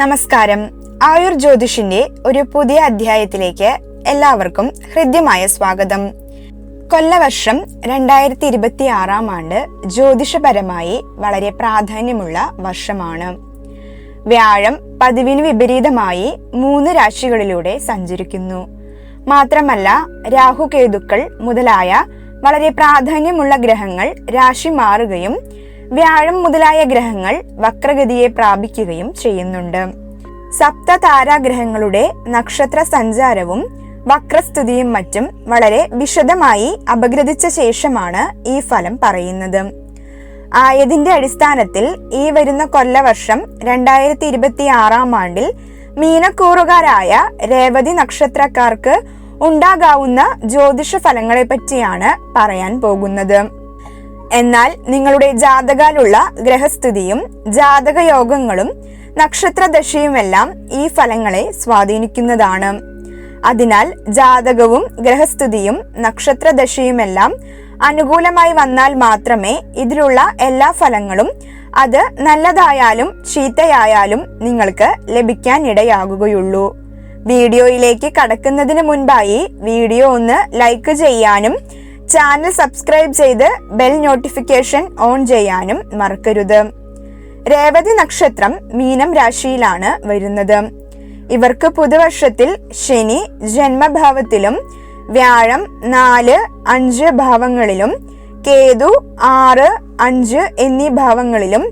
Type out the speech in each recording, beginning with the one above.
നമസ്കാരം. ആയുർ ജ്യോതിഷിന്റെ ഒരു പുതിയ അധ്യായത്തിലേക്ക് എല്ലാവർക്കും ഹൃദ്യമായ സ്വാഗതം. കൊല്ലവർഷം രണ്ടായിരത്തി ഇരുപത്തി ആറാം ആണ്ട് ജ്യോതിഷപരമായി വളരെ പ്രാധാന്യമുള്ള വർഷമാണ്. വ്യാഴം പതിവിന് വിപരീതമായി മൂന്ന് രാശികളിലൂടെ സഞ്ചരിക്കുന്നു. മാത്രമല്ല രാഹുകേതുക്കൾ മുതലായ വളരെ പ്രാധാന്യമുള്ള ഗ്രഹങ്ങൾ രാശി മാറുകയും വ്യാഴം മുതലായ ഗ്രഹങ്ങൾ വക്രഗതിയെ പ്രാപിക്കുകയും ചെയ്യുന്നുണ്ട്. സപ്ത താരാഗ്രഹങ്ങളുടെ നക്ഷത്ര സഞ്ചാരവും വക്രസ്തുതിയും മറ്റും വളരെ വിശദമായി അപഗ്രഥിച്ച ശേഷമാണ് ഈ ഫലം പറയുന്നത്. ആയതിന്റെ അടിസ്ഥാനത്തിൽ ഈ വരുന്ന കൊല്ലവർഷം രണ്ടായിരത്തി ഇരുപത്തി ആറാം ആണ്ടിൽ മീനക്കൂറുകാരായ രേവതി നക്ഷത്രക്കാർക്ക് ഉണ്ടാകാവുന്ന ജ്യോതിഷ ഫലങ്ങളെ പറ്റിയാണ് പറയാൻ പോകുന്നത്. എന്നാൽ നിങ്ങളുടെ ജാതകാലുള്ള ഗ്രഹസ്ഥിതിയും ജാതകയോഗങ്ങളും നക്ഷത്രദശയുമെല്ലാം ഈ ഫലങ്ങളെ സ്വാധീനിക്കുന്നതാണ്. അതിനാൽ ജാതകവും ഗ്രഹസ്ഥിതിയും നക്ഷത്രദശയുമെല്ലാം അനുകൂലമായി വന്നാൽ മാത്രമേ ഇതിലുള്ള എല്ലാ ഫലങ്ങളും അത് നല്ലതായാലും ചീത്തയായാലും നിങ്ങൾക്ക് ലഭിക്കാൻ ഇടയാകുകയുള്ളൂ വീഡിയോയിലേക്ക് കടക്കുന്നതിന് മുൻപായി വീഡിയോ ഒന്ന് ലൈക്ക് ചെയ്യാനും ചാനൽ സബ്സ്ക്രൈബ് ചെയ്ത് ബെൽ നോട്ടിഫിക്കേഷൻ ഓൺ ചെയ്യാനും മറക്കരുത്. രേവതി നക്ഷത്രം മീനം രാശിയിലാണ് വരുന്നത്. ഇവർക്ക് പുതുവർഷത്തിൽ ശനി ജന്മഭാവത്തിലും വ്യാഴം നാല് അഞ്ച് ഭാവങ്ങളിലും കേതു ആറ് അഞ്ച് എന്നീ ഭാവങ്ങളിലും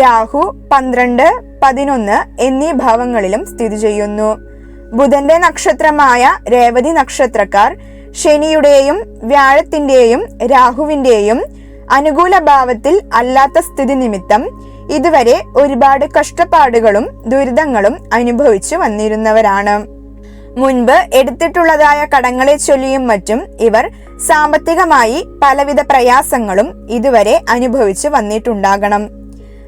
രാഹു പന്ത്രണ്ട് പതിനൊന്ന് എന്നീ ഭാവങ്ങളിലും സ്ഥിതി ചെയ്യുന്നു. ബുധന്റെ നക്ഷത്രമായ രേവതി നക്ഷത്രക്കാർ ശനിയുടെയും വ്യാഴത്തിന്റെയും രാഹുവിന്റെയും അനുകൂല ഭാവത്തിൽ അല്ലാത്ത സ്ഥിതി നിമിത്തം ഇതുവരെ ഒരുപാട് കഷ്ടപ്പാടുകളും ദുരിതങ്ങളും അനുഭവിച്ചു വന്നിരുന്നവരാണ്. മുൻപ് എടുത്തിട്ടുള്ളതായ കടങ്ങളെ ചൊല്ലിയും മറ്റും ഇവർ സാമ്പത്തികമായി പലവിധ പ്രയാസങ്ങളും ഇതുവരെ അനുഭവിച്ചു വന്നിട്ടുണ്ടാകണം.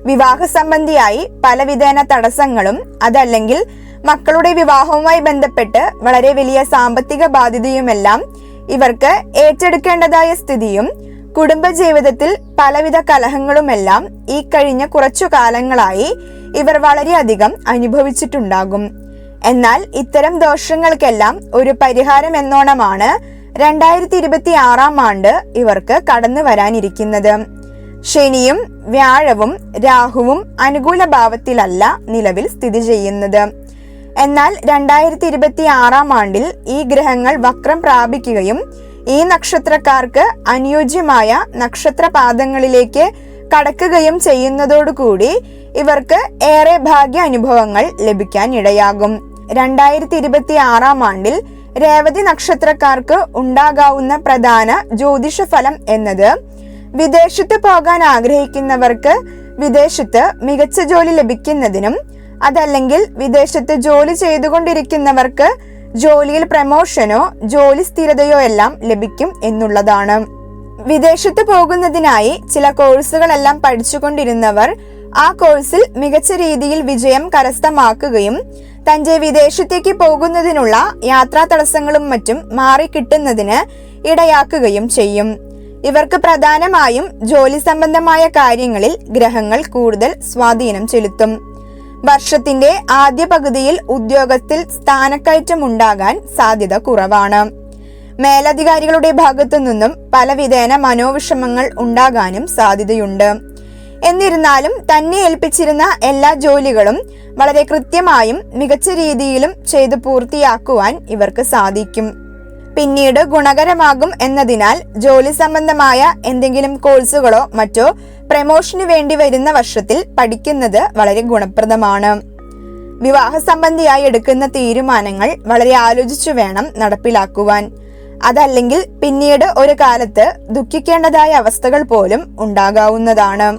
വിവാഹ സംബന്ധിയായി പലവിധേന തടസ്സങ്ങളും അതല്ലെങ്കിൽ മക്കളുടെ വിവാഹവുമായി ബന്ധപ്പെട്ട് വളരെ വലിയ സാമ്പത്തിക ബാധ്യതയുമെല്ലാം ഇവർക്ക് ഏറ്റെടുക്കേണ്ടതായ സ്ഥിതിയും കുടുംബജീവിതത്തിൽ പലവിധ കലഹങ്ങളുമെല്ലാം ഈ കഴിഞ്ഞ കുറച്ചു കാലങ്ങളായി ഇവർ വളരെയധികം അനുഭവിച്ചിട്ടുണ്ടാകും. എന്നാൽ ഇത്തരം ദോഷങ്ങൾക്കെല്ലാം ഒരു പരിഹാരം എന്നോണമാണ് രണ്ടായിരത്തി ഇരുപത്തി ആറാം ആണ്ട് ഇവർക്ക് കടന്നു വരാനിരിക്കുന്നത്. ശനിയും വ്യാഴവും രാഹുവും അനുകൂല ഭാവത്തിലല്ല നിലവിൽ സ്ഥിതി ചെയ്യുന്നത്. എന്നാൽ രണ്ടായിരത്തി ഇരുപത്തി ആറാം ആണ്ടിൽ ഈ ഗ്രഹങ്ങൾ വക്രം പ്രാപിക്കുകയും ഈ നക്ഷത്രക്കാർക്ക് അനുയോജ്യമായ നക്ഷത്രപാദങ്ങളിലേക്ക് കടക്കുകയും ചെയ്യുന്നതോടുകൂടി ഇവർക്ക് ഏറെ ഭാഗ്യ അനുഭവങ്ങൾ ലഭിക്കാൻ ഇടയാകും. രണ്ടായിരത്തി ഇരുപത്തി ആറാം ആണ്ടിൽ രേവതി നക്ഷത്രക്കാർക്ക് ഉണ്ടാകാവുന്ന പ്രധാന ജ്യോതിഷ ഫലം എന്നത് വിദേശത്ത് പോകാൻ ആഗ്രഹിക്കുന്നവർക്ക് വിദേശത്ത് മികച്ച ജോലി ലഭിക്കുന്നതിനും അതല്ലെങ്കിൽ വിദേശത്ത് ജോലി ചെയ്തുകൊണ്ടിരിക്കുന്നവർക്ക് ജോലിയിൽ പ്രമോഷനോ ജോലി സ്ഥിരതയോ എല്ലാം ലഭിക്കും എന്നുള്ളതാണ്. വിദേശത്ത് പോകുന്നതിനായി ചില കോഴ്സുകളെല്ലാം പഠിച്ചുകൊണ്ടിരുന്നവർ ആ കോഴ്സിൽ മികച്ച രീതിയിൽ വിജയം കരസ്ഥമാക്കുകയും തന്റെ വിദേശത്തേക്ക് പോകുന്നതിനുള്ള യാത്രാ തടസ്സങ്ങളും മറ്റും മാറിക്കിട്ടുന്നതിന് ഇടയാക്കുകയും ചെയ്യും. ഇവർക്ക് പ്രധാനമായും ജോലി സംബന്ധമായ കാര്യങ്ങളിൽ ഗ്രഹങ്ങൾ കൂടുതൽ സ്വാധീനം ചെലുത്തും. വർഷത്തിന്റെ ആദ്യ പകുതിയിൽ ഉദ്യോഗസ്ഥിൽ സ്ഥാനക്കയറ്റം ഉണ്ടാകാൻ സാധ്യത കുറവാണ്. മേലധികാരികളുടെ ഭാഗത്തു നിന്നും പലവിധേന മനോവിഷമങ്ങൾ ഉണ്ടാകാനും സാധ്യതയുണ്ട്. എന്നിരുന്നാലും തന്നെ ഏൽപ്പിച്ചിരുന്ന എല്ലാ ജോലികളും വളരെ കൃത്യമായും മികച്ച രീതിയിലും ചെയ്തു പൂർത്തിയാക്കുവാൻ ഇവർക്ക് സാധിക്കും. പിന്നീട് ഗുണകരമാകും എന്നതിനാൽ ജോലി സംബന്ധമായ എന്തെങ്കിലും കോഴ്സുകളോ മറ്റോ പ്രമോഷന് വേണ്ടി വരുന്ന വർഷത്തിൽ പഠിക്കുന്നത് വളരെ ഗുണപ്രദമാണ്. വിവാഹ സംബന്ധിയായി എടുക്കുന്ന തീരുമാനങ്ങൾ വളരെ ആലോചിച്ചു വേണം നടപ്പിലാക്കുവാൻ. അതല്ലെങ്കിൽ പിന്നീട് ഒരു കാലത്ത് ദുഃഖിക്കേണ്ടതായ അവസ്ഥകൾ പോലും ഉണ്ടാകാവുന്നതാണ്.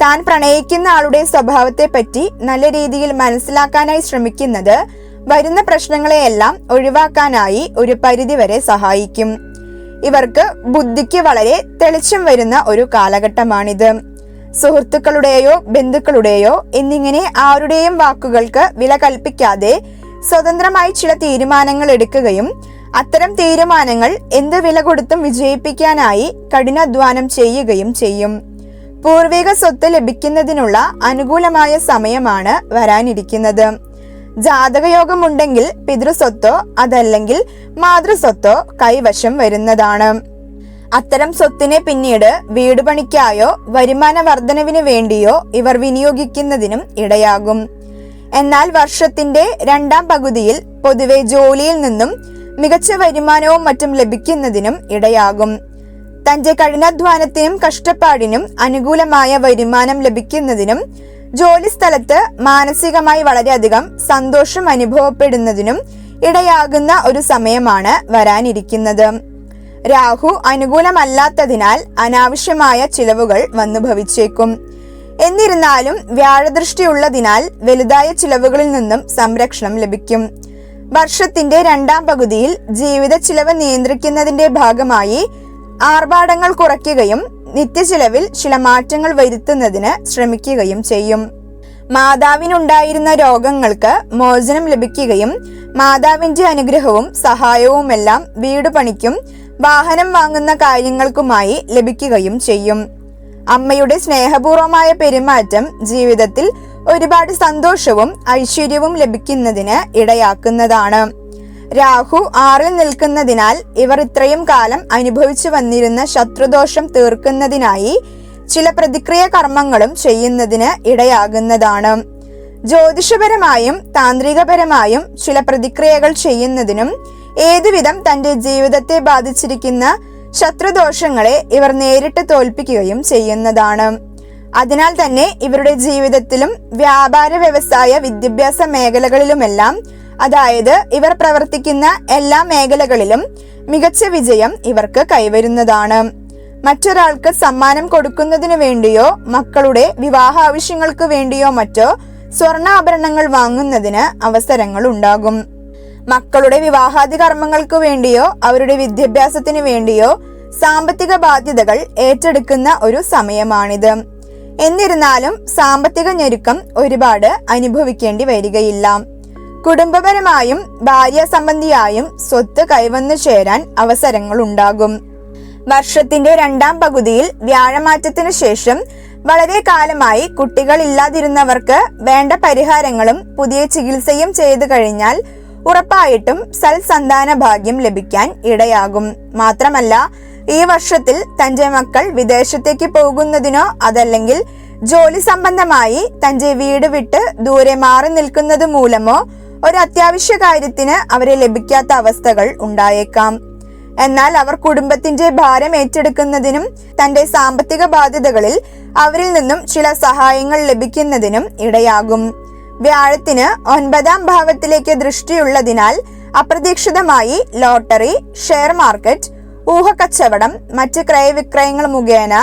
താൻ പ്രണയിക്കുന്ന ആളുടെ സ്വഭാവത്തെ പറ്റി നല്ല രീതിയിൽ മനസ്സിലാക്കാനായി ശ്രമിക്കുന്നത് വരുന്ന പ്രശ്നങ്ങളെയെല്ലാം ഒഴിവാക്കാനായി ഒരു പരിധിവരെ സഹായിക്കും. ഇവർക്ക് ബുദ്ധിക്ക് വളരെ തെളിച്ചം വരുന്ന ഒരു കാലഘട്ടമാണിത്. സുഹൃത്തുക്കളുടെയോ ബന്ധുക്കളുടെയോ എന്നിങ്ങനെ ആരുടെയും വാക്കുകൾക്ക് വില കൽപ്പിക്കാതെ സ്വതന്ത്രമായി ചില തീരുമാനങ്ങൾ എടുക്കുകയും അത്തരം തീരുമാനങ്ങൾ എന്ത് വില കൊടുത്തും വിജയിപ്പിക്കാനായി കഠിനാധ്വാനം ചെയ്യുകയും ചെയ്യും. പൂർവിക സ്വത്ത് ലഭിക്കുന്നതിനുള്ള അനുകൂലമായ സമയമാണ് വരാനിരിക്കുന്നത്. ജാതകയോഗമുണ്ടെങ്കിൽ പിതൃസ്വത്തോ അതല്ലെങ്കിൽ മാതൃസ്വത്തോ കൈവശം വരുന്നതാണ്. അത്തരം സ്വത്തിനെ പിന്നീട് വീട് പണിക്കായോ വരുമാന വർധനവിന് വേണ്ടിയോ ഇവർ വിനിയോഗിക്കുന്നതിനും ഇടയാകും. എന്നാൽ വർഷത്തിന്റെ രണ്ടാം പകുതിയിൽ പൊതുവെ ജോലിയിൽ നിന്നും മികച്ച വരുമാനവും മറ്റും ലഭിക്കുന്നതിനും ഇടയാകും. തന്റെ കഠിനാധ്വാനത്തിനും കഷ്ടപ്പാടിനും അനുകൂലമായ വരുമാനം ലഭിക്കുന്നതിനും ജോലി സ്ഥലത്ത് മാനസികമായി വളരെയധികം സന്തോഷം അനുഭവപ്പെടുന്നതിനും ഇടയാകുന്ന ഒരു സമയമാണ് വരാനിരിക്കുന്നത്. രാഹു അനുകൂലമല്ലാത്തതിനാൽ അനാവശ്യമായ ചിലവുകൾ വന്നു ഭവിച്ചേക്കും എന്നിരുന്നാലും വ്യാഴദൃഷ്ടിയുള്ളതിനാൽ വലുതായ ചിലവുകളിൽ നിന്നും സംരക്ഷണം ലഭിക്കും. വർഷത്തിന്റെ രണ്ടാം പകുതിയിൽ ജീവിത ചിലവ് നിയന്ത്രിക്കുന്നതിന്റെ ഭാഗമായി ആർഭാടങ്ങൾ കുറയ്ക്കുകയും നിത്യചിലവിൽ ചില മാറ്റങ്ങൾ വരുത്തുന്നതിന് ശ്രമിക്കുകയും ചെയ്യും. മാതാവിനുണ്ടായിരുന്ന രോഗങ്ങൾക്ക് മോചനം ലഭിക്കുകയും മാതാവിന്റെ അനുഗ്രഹവും സഹായവുമെല്ലാം വീട് പണിക്കും വാഹനം വാങ്ങുന്ന കാര്യങ്ങൾക്കുമായി ലഭിക്കുകയും ചെയ്യും. അമ്മയുടെ സ്നേഹപൂർവമായ പെരുമാറ്റം ജീവിതത്തിൽ ഒരുപാട് സന്തോഷവും ഐശ്വര്യവും ലഭിക്കുന്നതിന് ഇടയാക്കുന്നതാണ്. രാഹു ആറിൽ നിൽക്കുന്നതിനാൽ ഇവർ ഇത്രയും കാലം അനുഭവിച്ചു വന്നിരുന്ന ശത്രുദോഷം തീർക്കുന്നതിനായി ചില പ്രതിക്രിയ കർമ്മങ്ങളും ചെയ്യുന്നതിന് ഇടയാകുന്നതാണ്. ജ്യോതിഷപരമായും താന്ത്രികപരമായും ചില പ്രതിക്രിയകൾ ചെയ്യുന്നതിനും ഏതുവിധം തന്റെ ജീവിതത്തെ ബാധിച്ചിരിക്കുന്ന ശത്രുദോഷങ്ങളെ ഇവർ നേരിട്ട് തോൽപ്പിക്കുകയും ചെയ്യുന്നതാണ്. അതിനാൽ തന്നെ ഇവരുടെ ജീവിതത്തിലും വ്യാപാര വ്യവസായ വിദ്യാഭ്യാസ മേഖലകളിലുമെല്ലാം അതായത് ഇവർ പ്രവർത്തിക്കുന്ന എല്ലാ മേഖലകളിലും മികച്ച വിജയം ഇവർക്ക് കൈവരുന്നതാണ്. മറ്റൊരാൾക്ക് സമ്മാനം കൊടുക്കുന്നതിനു വേണ്ടിയോ മക്കളുടെ വിവാഹ ആവശ്യങ്ങൾക്ക് വേണ്ടിയോ മറ്റോ സ്വർണാഭരണങ്ങൾ വാങ്ങുന്നതിന് അവസരങ്ങൾ ഉണ്ടാകും. മക്കളുടെ വിവാഹാദി കർമ്മങ്ങൾക്ക് വേണ്ടിയോ അവരുടെ വിദ്യാഭ്യാസത്തിന് വേണ്ടിയോ സാമ്പത്തിക ബാധ്യതകൾ ഏറ്റെടുക്കുന്ന ഒരു സമയമാണിത്. എന്നിരുന്നാലും സാമ്പത്തിക ഞെരുക്കം ഒരുപാട് അനുഭവിക്കേണ്ടി വരികയില്ല. കുടുംബപരമായും ഭാര്യ സംബന്ധിയായും സ്വത്ത് കൈവന്നു ചേരാൻ അവസരങ്ങൾ ഉണ്ടാകും വർഷത്തിന്റെ രണ്ടാം പകുതിയിൽ വ്യാഴമാറ്റത്തിനു ശേഷം വളരെ കാലമായി കുട്ടികൾ ഇല്ലാതിരുന്നവർക്ക് വേണ്ട പരിഹാരങ്ങളും പുതിയ ചികിത്സയും ചെയ്തു കഴിഞ്ഞാൽ ഉറപ്പായിട്ടും സൽസന്താന ഭാഗ്യം ലഭിക്കാൻ ഇടയാകും. മാത്രമല്ല ഈ വർഷത്തിൽ തന്റെ മക്കൾ വിദേശത്തേക്ക് പോകുന്നതിനോ അതല്ലെങ്കിൽ ജോലി സംബന്ധമായി തന്റെ വീട് വിട്ട് ദൂരെ മാറി നിൽക്കുന്നത് മൂലമോ ഒരു അത്യാവശ്യ കാര്യത്തിന് അവരെ ലഭിക്കാത്ത അവസ്ഥകൾ ഉണ്ടായേക്കാം. എന്നാൽ അവർ കുടുംബത്തിന്റെ ഭാരം ഏറ്റെടുക്കുന്നതിനും തന്റെ സാമ്പത്തിക ബാധ്യതകളിൽ അവരിൽ നിന്നും ചില സഹായങ്ങൾ ലഭിക്കുന്നതിനും ഇടയാകും. വ്യാഴത്തിന് ഒൻപതാം ഭാവത്തിലേക്ക് ദൃഷ്ടിയുള്ളതിനാൽ അപ്രതീക്ഷിതമായി ലോട്ടറി ഷെയർ മാർക്കറ്റ് ഊഹക്കച്ചവടം മറ്റ് ക്രയവിക്രയങ്ങൾ മുഖേന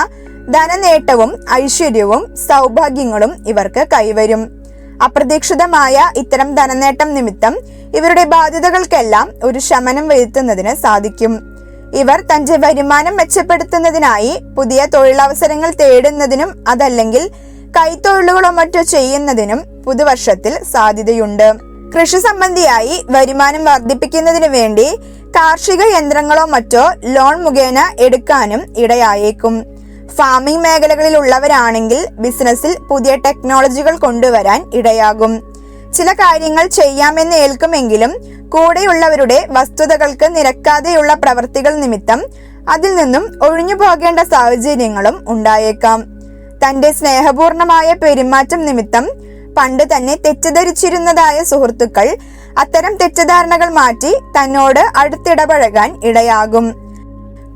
ധനനേട്ടവും ഐശ്വര്യവും സൗഭാഗ്യങ്ങളും ഇവർക്ക് കൈവരും. അപ്രതീക്ഷിതമായ ഇത്തരം ധനനേട്ടം നിമിത്തം ഇവരുടെ ബാധ്യതകൾക്കെല്ലാം ഒരു ശമനം വരുത്തുന്നതിന് സാധിക്കും. ഇവർ തന്റെ വരുമാനം മെച്ചപ്പെടുത്തുന്നതിനായി പുതിയ തൊഴിലവസരങ്ങൾ തേടുന്നതിനും അതല്ലെങ്കിൽ കൈത്തൊഴിലുകളോ മറ്റോ ചെയ്യുന്നതിനും പുതുവർഷത്തിൽ സാധ്യതയുണ്ട്. കൃഷി സംബന്ധിയായി വരുമാനം വർദ്ധിപ്പിക്കുന്നതിനു വേണ്ടി കാർഷിക യന്ത്രങ്ങളോ മറ്റോ ലോൺ മുഖേന എടുക്കാനും ഇടയായേക്കും. ഫാമിംഗ് മേഖലകളിലുള്ളവരാണെങ്കിൽ ബിസിനസ്സിൽ പുതിയ ടെക്നോളജികൾ കൊണ്ടുവരാൻ ഇടയാകും. ചില കാര്യങ്ങൾ ചെയ്യാമെന്ന് ഏൽക്കുമെങ്കിലും കൂടെയുള്ളവരുടെ വസ്തുതകൾക്ക് നിരക്കാതെയുള്ള പ്രവർത്തികൾ നിമിത്തം അതിൽ നിന്നും ഒഴിഞ്ഞു പോകേണ്ട സാഹചര്യങ്ങളും ഉണ്ടായേക്കാം. തന്റെ സ്നേഹപൂർണമായ പെരുമാറ്റം നിമിത്തം പണ്ട് തന്നെ തെറ്റിദ്ധരിച്ചിരുന്നതായ സുഹൃത്തുക്കൾ അത്തരം തെറ്റിദ്ധാരണകൾ മാറ്റി തന്നോട് അടുത്തിടപഴകാൻ ഇടയാകും.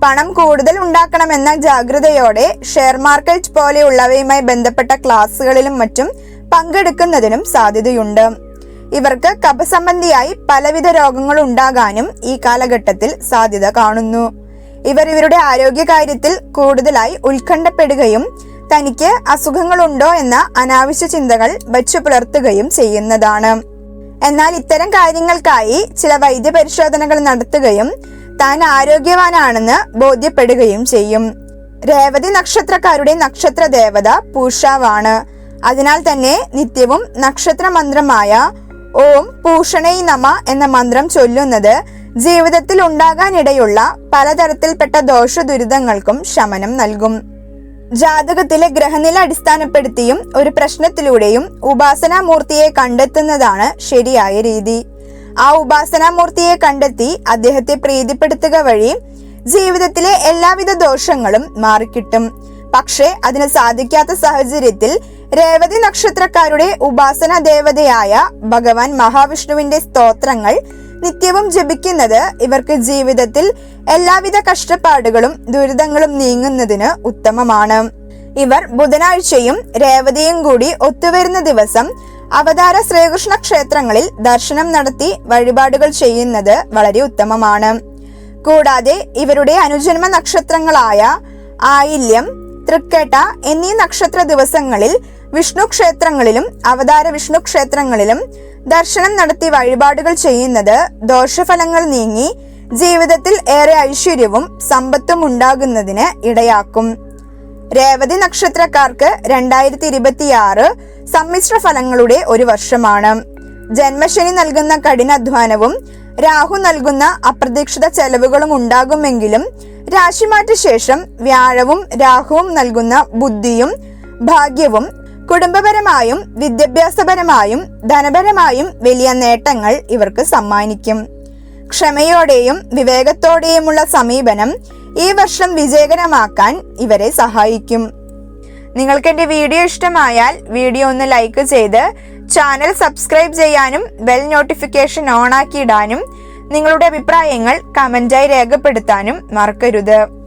പണം കൂടുതൽ ഉണ്ടാക്കണമെന്ന ജാഗ്രതയോടെ ഷെയർ മാർക്കറ്റ് പോലെയുള്ളവയുമായി ബന്ധപ്പെട്ട ക്ലാസ്സുകളിലും മറ്റും പങ്കെടുക്കുന്നതിനും സാധ്യതയുണ്ട്. ഇവർക്ക് കഫസംബന്ധിയായി പലവിധ രോഗങ്ങൾ ഉണ്ടാകാനും ഈ കാലഘട്ടത്തിൽ സാധ്യത കാണുന്നു. ഇവർ ഇവരുടെ ആരോഗ്യകാര്യത്തിൽ കൂടുതലായി ഉത്കണ്ഠപ്പെടുകയും തനിക്ക് അസുഖങ്ങളുണ്ടോ എന്ന അനാവശ്യ ചിന്തകൾ വച്ചു പുലർത്തുകയും ചെയ്യുന്നതാണ്. എന്നാൽ ഇത്തരം കാര്യങ്ങൾക്കായി ചില വൈദ്യപരിശോധനകൾ നടത്തുകയും താൻ ആരോഗ്യവാനാണെന്ന് ബോധ്യപ്പെടുകയും ചെയ്യും. രേവതി നക്ഷത്രക്കാരുടെ നക്ഷത്ര ദേവത പൂഷാവാണ്. അതിനാൽ തന്നെ നിത്യവും നക്ഷത്ര മന്ത്രമായ ഓം പൂഷണൈ നമ എന്ന മന്ത്രം ചൊല്ലുന്നത് ജീവിതത്തിൽ ഉണ്ടാകാനിടയുള്ള പലതരത്തിൽപ്പെട്ട ദോഷ ദുരിതങ്ങൾക്കും ശമനം നൽകും. ജാതകത്തിലെ ഗ്രഹനില അടിസ്ഥാനപ്പെടുത്തിയും ഒരു പ്രശ്നത്തിലൂടെയും ഉപാസനാമൂർത്തിയെ കണ്ടെത്തുന്നതാണ് ശരിയായ രീതി. ആ ഉപാസനാമൂർത്തിയെ കണ്ടെത്തി അദ്ദേഹത്തെ പ്രീതിപ്പെടുത്തുക വഴി ജീവിതത്തിലെ എല്ലാവിധ ദോഷങ്ങളും മാറിക്കിട്ടും. പക്ഷേ അതിന് സാധിക്കാത്ത സാഹചര്യത്തിൽ രേവതി നക്ഷത്രക്കാരുടെ ഉപാസന ദേവതയായ ഭഗവാൻ മഹാവിഷ്ണുവിന്റെ സ്തോത്രങ്ങൾ നിത്യവും ജപിക്കുന്നത് ഇവർക്ക് ജീവിതത്തിൽ എല്ലാവിധ കഷ്ടപ്പാടുകളും ദുരിതങ്ങളും നീങ്ങുന്നതിന് ഉത്തമമാണ്. ഇവർ ബുധനാഴ്ചയും രേവതിയും കൂടി ഒത്തുവരുന്ന ദിവസം അവതാര ശ്രീകൃഷ്ണ ക്ഷേത്രങ്ങളിൽ ദർശനം നടത്തി വഴിപാടുകൾ ചെയ്യുന്നത് വളരെ ഉത്തമമാണ്. കൂടാതെ ഇവരുടെ അനുജന്മ നക്ഷത്രങ്ങളായ ആയില്യം തൃക്കേട്ട എന്നീ നക്ഷത്ര ദിവസങ്ങളിൽ വിഷ്ണു ക്ഷേത്രങ്ങളിലും അവതാര വിഷ്ണു ക്ഷേത്രങ്ങളിലും ദർശനം നടത്തി വഴിപാടുകൾ ചെയ്യുന്നത് ദോഷഫലങ്ങൾ നീങ്ങി ജീവിതത്തിൽ ഏറെ ഐശ്വര്യവും സമ്പത്തും ഉണ്ടാകുന്നതിന് ഇടയാക്കും. രേവതി നക്ഷത്രക്കാർക്ക് രണ്ടായിരത്തി ഇരുപത്തിയാറ് സമ്മിശ്ര ഫലങ്ങളുടെ ഒരു വർഷമാണ്. ജന്മശനി നൽകുന്ന കഠിനാധ്വാനവും രാഹു നൽകുന്ന അപ്രതീക്ഷിത ചെലവുകളും ഉണ്ടാകുമെങ്കിലും രാശിമാറ്റ ശേഷം വ്യാഴവും രാഹുവും നൽകുന്ന ബുദ്ധിയും ഭാഗ്യവും കുടുംബപരമായും വിദ്യാഭ്യാസപരമായും ധനപരമായും വലിയ നേട്ടങ്ങൾ ഇവർക്ക് സമ്മാനിക്കും. ക്ഷമയോടെയും വിവേകത്തോടെയുമുള്ള സമീപനം ഈ വർഷം വിജയകരമാക്കാൻ ഇവരെ സഹായിക്കും. നിങ്ങൾക്ക് എന്റെ വീഡിയോ ഇഷ്ടമായാൽ വീഡിയോ ഒന്ന് ലൈക്ക് ചെയ്ത് ചാനൽ സബ്സ്ക്രൈബ് ചെയ്യാനും ബെൽ നോട്ടിഫിക്കേഷൻ ഓൺ ആക്കിയിടാനും നിങ്ങളുടെ അഭിപ്രായങ്ങൾ കമന്റായി രേഖപ്പെടുത്താനും മറക്കരുത്.